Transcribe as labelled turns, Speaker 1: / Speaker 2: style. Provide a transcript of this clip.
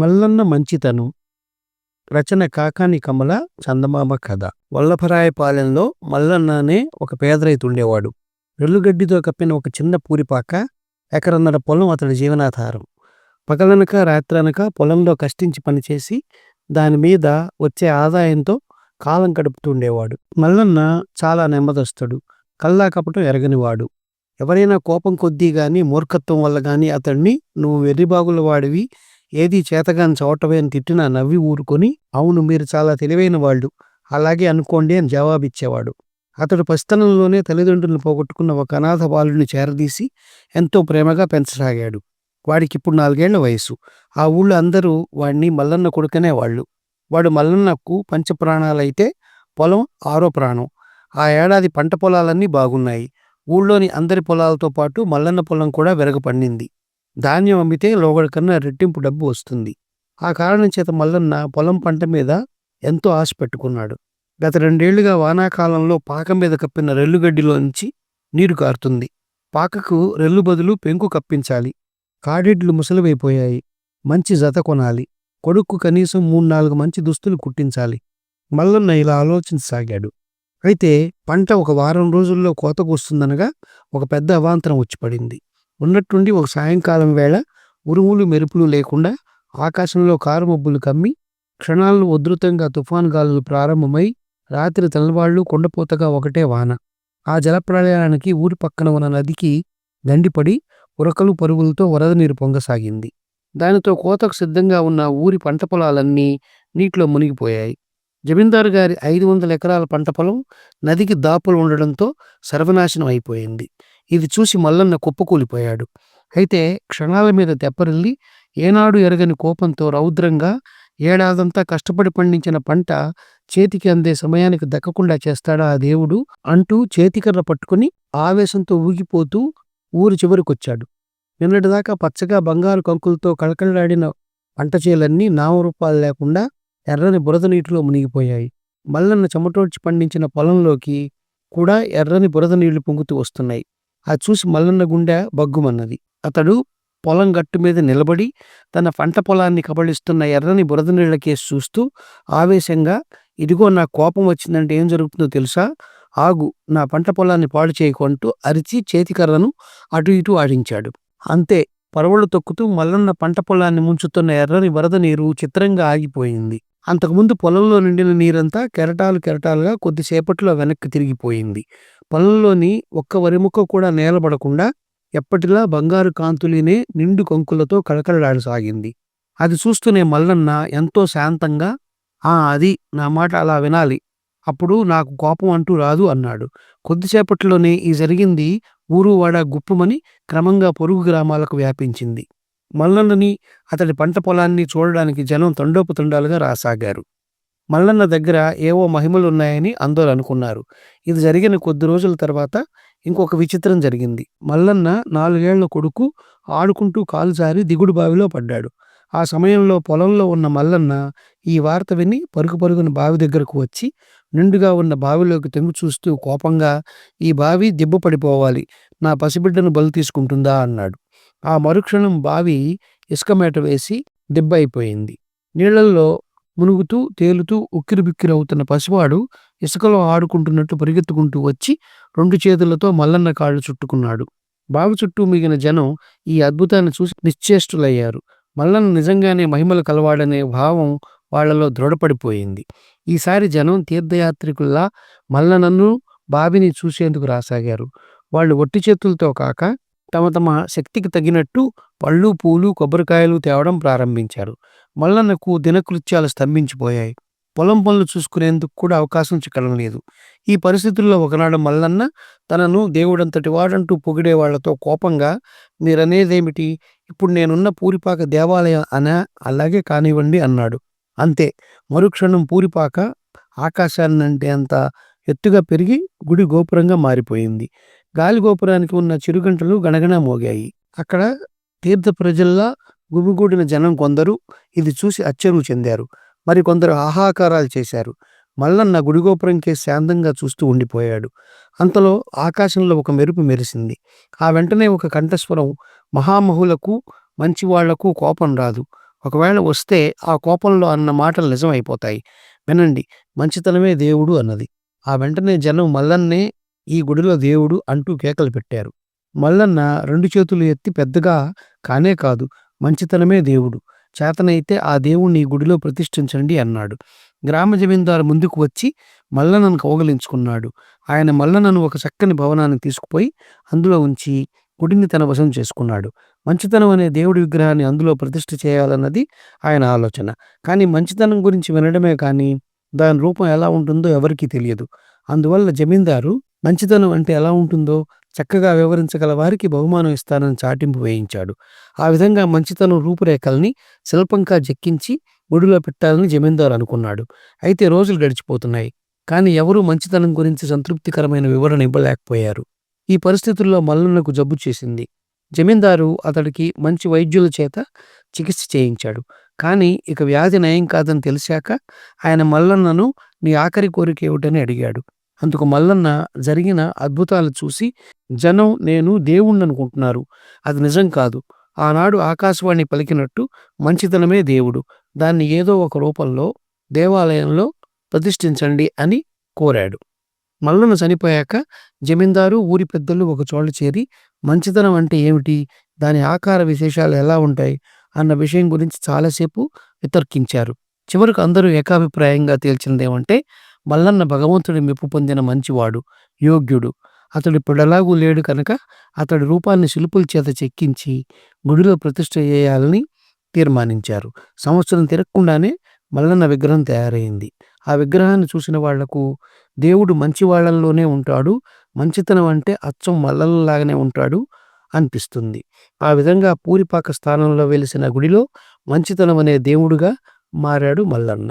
Speaker 1: మల్లన్న మంచితనం. రచన కాకాని కమల చందమామ కథ. వల్లభరాయపాలెంలో మల్లన్న అనే ఒక పేదరైతు ఉండేవాడు. రెల్లుగడ్డితో కప్పిన ఒక చిన్న పూరిపాక ఎకరన్నర పొలం అతడి జీవనాధారం. పగలనక రాత్రనక పొలంలో కష్టించి పనిచేసి దాని మీద వచ్చే ఆదాయంతో కాలం గడుపుతుండేవాడు. మల్లన్న చాలా నెమ్మదస్తుడు. కల్లా కపటం ఎరగనివాడు. ఎవరైనా కోపం కొద్దీ కానీ మూర్ఖత్వం వల్ల కానీ అతడిని నువ్వు వెర్రిబాగుల వాడివి ఏది చేతగాని చోటవే అని తిట్టినా నవ్వి ఊరుకొని అవును మీరు చాలా తెలివైన వాళ్ళు అలాగే అనుకోండి అని జవాబిచ్చేవాడు. అతడు పసితనంలోనే తల్లిదండ్రులను పోగొట్టుకున్న ఒక అనాథ బాలుని చేరదీసి ఎంతో ప్రేమగా పెంచసాగాడు. వాడికి ఇప్పుడు నాలుగేళ్ళ వయసు ఆ ఊళ్ళో అందరూ వాడిని మల్లన్న కొడుకనే వాళ్ళు. వాడు మల్లన్నకు పంచప్రాణాలైతే పొలం ఆరో ప్రాణం. ఆ ఏడాది పంట పొలాలన్నీ బాగున్నాయి. ఊళ్ళోని అందరి పొలాలతో పాటు మల్లన్న పొలం కూడా వెరగపండింది ధాన్యం అమ్మితే లోగడ కన్నా రెట్టింపు డబ్బు వస్తుంది. ఆ కారణం చేత మల్లన్న పొలం పంట మీద ఎంతో ఆశ పెట్టుకున్నాడు. గత రెండేళ్ళుగా వానాకాలంలో పాక మీద కప్పిన రెల్లుగడ్డిలోంచి నీరు కారుతుంది. పాకకు రెల్లు బదులు పెంకు కప్పించాలి. కాడెడ్లు ముసలివైపోయాయి. మంచి జత కొనాలి. కొడుక్కు కనీసం మూడు నాలుగు మంచి దుస్తులు కుట్టించాలి. మల్లన్న ఇలా ఆలోచించసాగాడు. అయితే పంట ఒక వారం రోజుల్లో కోతకు వస్తుందనగా ఒక పెద్ద అవాంతరం వచ్చి పడింది. ఉన్నట్టుండి ఒక సాయంకాలం వేళ ఉరుములు మెరుపులు లేకుండా ఆకాశంలో కారు మబ్బులు కమ్మి క్షణాలను ఉధృతంగా తుఫాను గాలులు ప్రారంభమై రాత్రి తెల్లవాళ్ళు కొండపోతగా ఒకటే వాన. ఆ జలప్రళయానికి ఊరి పక్కన ఉన్న నదికి గండిపడి ఉరకలు పరుగులతో వరద నీరు పొంగసాగింది. దానితో కోతకు సిద్ధంగా ఉన్న ఊరి పంట పొలాలన్నీ నీటిలో మునిగిపోయాయి. జమీందారు గారి ఐదు వందల ఎకరాల పంట పొలం నదికి దాపులు ఉండడంతో సర్వనాశనం అయిపోయింది. ఇది చూసి మల్లన్న కుప్పకూలిపోయాడు. అయితే క్షణాల మీద తెప్పరిల్లి ఏనాడు ఎరగని కోపంతో రౌద్రంగా ఏడాదంతా కష్టపడి పండించిన పంట చేతికి అందే సమయానికి దక్కకుండా చేస్తాడా ఆ దేవుడు అంటూ చేతికర్ర పట్టుకుని ఆవేశంతో ఊగిపోతూ ఊరి చివరికొచ్చాడు. నిన్నటిదాకా పచ్చగా బంగారు కంకులతో కళకళలాడిన పంట చేలన్నీ నామరూపాలు లేకుండా ఎర్రని బురద నీటిలో మునిగిపోయాయి. మల్లన్న చెమటోడ్చి పండించిన పొలంలోకి కూడా ఎర్రని బురద నీళ్ళు పొంగుతూ వస్తున్నాయి. అది చూసి మల్లన్న గుండె బగ్గుమన్నది. అతడు పొలం గట్టు మీద నిలబడి తన పంట పొలాన్ని కబళిస్తున్న ఎర్రని బురద నీళ్ళ కేసు చూస్తూ ఆవేశంగా ఇదిగో నా కోపం వచ్చిందంటే ఏం జరుగుతుందో తెలుసా? ఆగు నా పంట పొలాన్ని పాడు చేయకుంటూ అరిచి చేతికర్రను అటు ఇటు ఆడించాడు. అంతే పరవళ్ళు తొక్కుతూ మల్లన్న పంట పొలాన్ని ముంచుతున్న ఎర్రని వరద నీరు చిత్రంగా ఆగిపోయింది. అంతకుముందు పొలంలో నిండిన నీరంతా కెరటాలు కెరటాలుగా కొద్దిసేపట్లో వెనక్కి తిరిగిపోయింది. పొలంలోని ఒక్క వరిముక్క కూడా నేలబడకుండా ఎప్పటిలా బంగారు కాంతులినే నిండు కంకులతో కళకళలాడసాగింది. అది చూస్తూనే మల్లన్న ఎంతో శాంతంగా ఆ అది నా మాట అలా వినాలి. అప్పుడు నాకు కోపం అంటూ రాదు అన్నాడు. కొద్దిసేపట్లోనే ఈ జరిగింది ఊరువాడ గుప్పమని క్రమంగా పొరుగు గ్రామాలకు వ్యాపించింది. మల్లన్నని అతడి పంట పొలాన్ని చూడడానికి జనం తండోపుతుండాలుగా రాసాగారు. మల్లన్న దగ్గర ఏవో మహిమలున్నాయని అందరూ అనుకున్నారు. ఇది జరిగిన కొద్ది రోజుల తర్వాత ఇంకొక విచిత్రం జరిగింది. మల్లన్న నాలుగేళ్ళ కొడుకు ఆడుకుంటూ కాలు జారి దిగుడు బావిలో పడ్డాడు. ఆ సమయంలో పొలంలో ఉన్న మల్లన్న ఈ వార్త విని పరుగు పరుగున బావి దగ్గరకు వచ్చి నిండుగా ఉన్న బావిలోకి తెంగు చూస్తూ కోపంగా ఈ బావి దెబ్బ పడిపోవాలి. నా పసిబిడ్డను బలి తీసుకుంటుందా? అన్నాడు. ఆ మరుక్షణం బావి ఇసుకమేట వేసి దిబ్బైపోయింది. నీళ్ళలో మునుగుతూ తేలుతూ ఉక్కిరిబిక్కిరవుతున్న పసివాడు ఇసుకలో ఆడుకుంటున్నట్టు పరిగెత్తుకుంటూ వచ్చి రెండు చేతులతో మల్లన్న కాళ్ళు చుట్టుకున్నాడు. బావి చుట్టూ మిగిన జనం ఈ అద్భుతాన్ని చూసి నిశ్చేష్టులయ్యారు. మల్లన్న నిజంగానే మహిమలు కలవాడనే భావం వాళ్ళలో దృఢపడిపోయింది. ఈసారి జనం తీర్థయాత్రికుల్లా మల్లనన్ను బావిని చూసేందుకు రాసాగారు. వాళ్ళు ఒట్టి చేతులతో కాక తమ తమ శక్తికి తగినట్టు పళ్ళు పూలు కొబ్బరికాయలు తేవడం ప్రారంభించారు. మల్లన్నకు దినకృత్యాలు స్తంభించిపోయాయి. పొలం పనులు చూసుకునేందుకు కూడా అవకాశం చిక్కడం లేదు ఈ పరిస్థితుల్లో ఒకనాడు మల్లన్న తనను దేవుడంతటి వాడంటూ పొగిడే వాళ్ళతో కోపంగా మీరనేదేమిటి? ఇప్పుడు నేనున్న పూరిపాక దేవాలయం అనా? అలాగే కానివ్వండి అన్నాడు. అంతే. మరుక్షణం పూరిపాక ఆకాశాన్నంటే అంత ఎత్తుగా పెరిగి గుడి గోపురంగా మారిపోయింది. గాలిగోపురానికి ఉన్న చిరుగంటలు గణగణ మోగాయి. అక్కడ తీర్థ ప్రజల్లా గుమిగూడిన జనం కొందరు ఇది చూసి అచ్చరువు చెందారు. మరి కొందరు ఆహాకారాలు చేశారు. మల్లన్న గుడిగోపురంకే శాంతంగా చూస్తూ ఉండిపోయాడు. అంతలో ఆకాశంలో ఒక మెరుపు మెరిసింది. ఆ వెంటనే ఒక కంఠస్వరం మహామహులకు మంచివాళ్ళకు కోపం రాదు. ఒకవేళ వస్తే ఆ కోపంలో అన్న మాటలు నిజమైపోతాయి. వినండి మంచితనమే దేవుడు అన్నది. ఆ వెంటనే జనం మల్లన్నే ఈ గుడిలో దేవుడు అంటూ కేకలు పెట్టారు. మల్లన్న రెండు చేతులు ఎత్తి పెద్దగా కానే కాదు మంచితనమే దేవుడు. చేతనైతే ఆ దేవుణ్ణి ఈ గుడిలో ప్రతిష్ఠించండి అన్నాడు. గ్రామ జమీందారు ముందుకు వచ్చి మల్లన్నను కౌగలించుకున్నాడు. ఆయన మల్లన్నను ఒక చక్కని భవనాన్ని తీసుకుపోయి అందులో ఉంచి గుడిని తన వశం చేసుకున్నాడు. మంచితనం అనే దేవుడి విగ్రహాన్ని అందులో ప్రతిష్ఠ చేయాలన్నది ఆయన ఆలోచన. కానీ మంచితనం గురించి వినడమే కానీ దాని రూపం ఎలా ఉంటుందో ఎవరికీ తెలియదు. అందువల్ల జమీందారు మంచితనం అంటే ఎలా ఉంటుందో చక్కగా వివరించగల వారికి బహుమానం ఇస్తానని చాటింపు వేయించాడు. ఆ విధంగా మంచితనం రూపురేఖల్ని శిల్పంగా చెక్కించి గుడిలో పెట్టాలని జమీందారు అనుకున్నాడు. అయితే రోజులు గడిచిపోతున్నాయి. కానీ ఎవరూ మంచితనం గురించి సంతృప్తికరమైన వివరణ ఇవ్వలేకపోయారు. ఈ పరిస్థితుల్లో మల్లన్నకు జబ్బు చేసింది. జమీందారు అతడికి మంచి వైద్యుల చేత చికిత్స చేయించాడు. కానీ ఇక వ్యాధి నయం కాదని తెలిసాక ఆయన మల్లన్నను నీ ఆఖరి కోరిక ఏమిటని అడిగాడు. అందుకు మల్లన్న జరిగిన అద్భుతాలు చూసి జనం నేను దేవుణ్ణి అనుకుంటున్నారు అది నిజం కాదు. ఆనాడు ఆకాశవాణి పలికినట్టు మంచితనమే దేవుడు. దాన్ని ఏదో ఒక రూపంలో దేవాలయంలో ప్రతిష్ఠించండి అని కోరాడు. మల్లన చనిపోయాక జమీందారు ఊరి పెద్దలు ఒక చోట చేరి మంచితనం అంటే ఏమిటి? దాని ఆకార విశేషాలు ఎలా ఉంటాయి? అన్న విషయం గురించి చాలాసేపు వితర్కించారు. చివరకు అందరూ ఏకాభిప్రాయంగా తేల్చినదేమంటే మల్లన్న భగవంతుడి మెప్పు పొందిన మంచివాడు యోగ్యుడు. అతడు ఇప్పుడెలాగూ లేడు కనుక అతడి రూపాన్ని శిల్పుల చేత చెక్కించి గుడిలో ప్రతిష్ఠ చేయాలని తీర్మానించారు. సంవత్సరం తిరగకుండానే మల్లన్న విగ్రహం తయారైంది. ఆ విగ్రహాన్ని చూసిన వాళ్ళకు దేవుడు మంచి వాళ్ళల్లోనే ఉంటాడు మంచితనం అంటే అచ్చం మల్లల్లాగానే ఉంటాడు అనిపిస్తుంది. ఆ విధంగా పూరిపాక స్థానంలో వెలిసిన గుడిలో మంచితనం అనే దేవుడుగా మారాడు మల్లన్న.